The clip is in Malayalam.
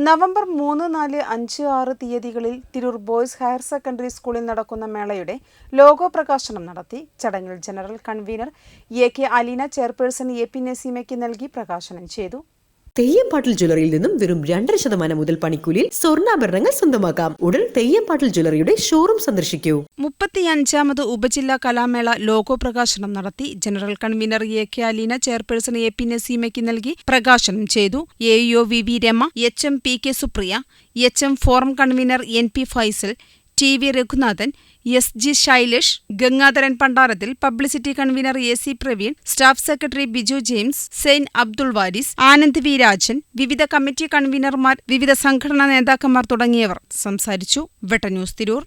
November മൂന്ന് നാല് അഞ്ച് ആറ് തീയതികളിൽ തിരൂർ ബോയ്സ് ഹയർ സെക്കൻഡറി സ്കൂളിൽ നടക്കുന്ന മേളയുടെ ലോഗോ പ്രകാശനം നടത്തി ചടങ്ങിൽ general convener A K Aleena chairperson A P നസീമയ്ക്ക് നൽകി പ്രകാശനം ചെയ്തു തെയ്യംപാട്ടിൽ ജ്വല്ലറിയിൽ നിന്നും വെറും രണ്ടര ശതമാനം മുതൽ പണിക്കൂലിയിൽ സ്വർണാഭരണങ്ങൾ സ്വന്തമാക്കാം. ഉടൻ തെയ്യംപാട്ടിൽ ജ്വല്ലറിയുടെ ഷോറൂം സന്ദർശിക്കൂ. മുപ്പത്തിയഞ്ചാമത് ഉപജില്ലാ കലാമേള ലോഗോ പ്രകാശനം നടത്തി general convener A K Aleena chairperson A P നസീമയ്ക്ക് നൽകി പ്രകാശനം ചെയ്തു. A O V V Rama H M P K Supriya H M forum convener N P Faisal T V Raghunathan S G Shailesh Gangadharan Pandarathil publicity convener A C Praveen staff secretary Biju James Zain Abdul Waris Anand V Rajan വിവിധ കമ്മിറ്റി കൺവീനർമാർ വിവിധ സംഘടനാ നേതാക്കന്മാർ തുടങ്ങിയവർ. സംസാരിച്ചു. വെട്ടന്യൂസ് തിരൂർ.